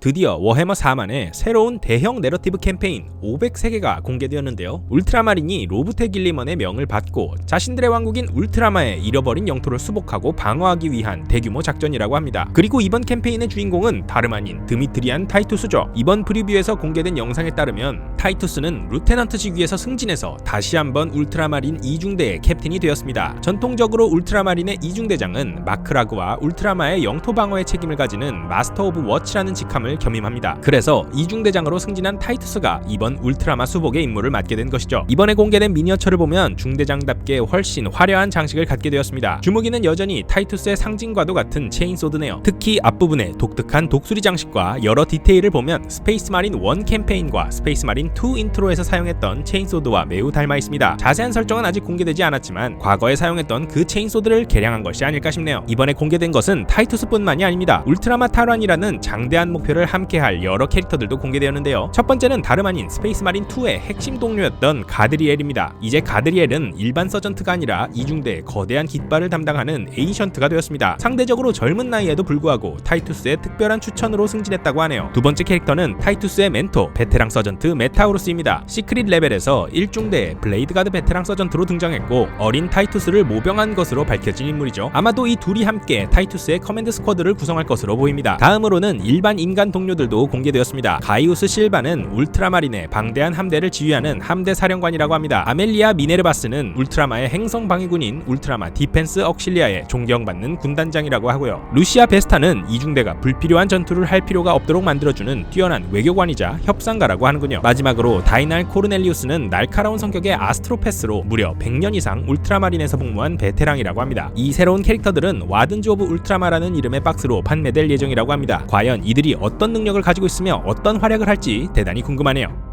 드디어 워해머 4만의 새로운 대형 내러티브 캠페인 503개가 공개되었는데요. 울트라마린이 로브테 길리먼의 명을 받고 자신들의 왕국인 울트라마의 잃어버린 영토를 수복하고 방어하기 위한 대규모 작전이라고 합니다. 그리고 이번 캠페인의 주인공은 다름 아닌 드미트리안 타이투스죠. 이번 프리뷰에서 공개된 영상에 따르면 타이투스는 루테넌트 직 위에서 승진해서 다시 한번 울트라마린 이중대의 캡틴이 되었습니다. 전통적으로 울트라마린의 이중대장은 마크라그와 울트라마의 영토 방어의 책임을 가지는 마스터 오브 워치라는 직함을 겸임합니다. 그래서 이중대장으로 승진한 타이투스가 이번 울트라마 수복의 임무를 맡게 된 것이죠. 이번에 공개된 미니어처를 보면 중대장답게 훨씬 화려한 장식을 갖게 되었습니다. 주무기는 여전히 타이투스의 상징과도 같은 체인소드네요. 특히 앞부분에 독특한 독수리 장식과 여러 디테일을 보면 스페이스 마린 1 캠페인과 스페이스 마린 2 인트로에서 사용했던 체인소드와 매우 닮아 있습니다. 자세한 설정은 아직 공개되지 않았지만 과거에 사용했던 그 체인소드를 개량한 것이 아닐까 싶네요. 이번에 공개된 것은 타이투스뿐만이 아닙니다. 울트라마 타란이라는 장대한 목표를 함께할 여러 캐릭터들도 공개되었는데요. 첫 번째는 다름 아닌 스페이스 마린 2의 핵심 동료였던 가드리엘입니다. 이제 가드리엘은 일반 서전트가 아니라 이중대 거대한 깃발을 담당하는 에이션트가 되었습니다. 상대적으로 젊은 나이에도 불구하고 타이투스의 특별한 추천으로 승진했다고 하네요. 두 번째 캐릭터는 타이투스의 멘토 베테랑 서전트 메타우루스입니다. 시크릿 레벨에서 1중대 블레이드 가드 베테랑 서전트로 등장했고 어린 타이투스를 모병한 것으로 밝혀진 인물이죠. 아마도 이 둘이 함께 타이투스의 커맨드 스쿼드를 구성할 것으로 보입니다. 다음으로는 일반 인간 동료들도 공개되었습니다. 가이우스 실바는 울트라마린의 방대한 함대를 지휘하는 함대 사령관이라고 합니다. 아멜리아 미네르바스는 울트라마의 행성 방위군인 울트라마 디펜스 억실리아에 존경받는 군단장이라고 하고요. 루시아 베스타는 이중대가 불필요한 전투를 할 필요가 없도록 만들어주는 뛰어난 외교관이자 협상가라고 하는군요. 마지막으로 다이날 코르넬리우스는 날카로운 성격의 아스트로패스로 무려 100년 이상 울트라마린에서 복무한 베테랑이라고 합니다. 이 새로운 캐릭터들은 와든즈 오브 울트라마라는 이름의 박스로 판매될 예정이라고 합니다. 과연 이들이 어떤 능력을 가지고 있으며 어떤 활약을 할지 대단히 궁금하네요.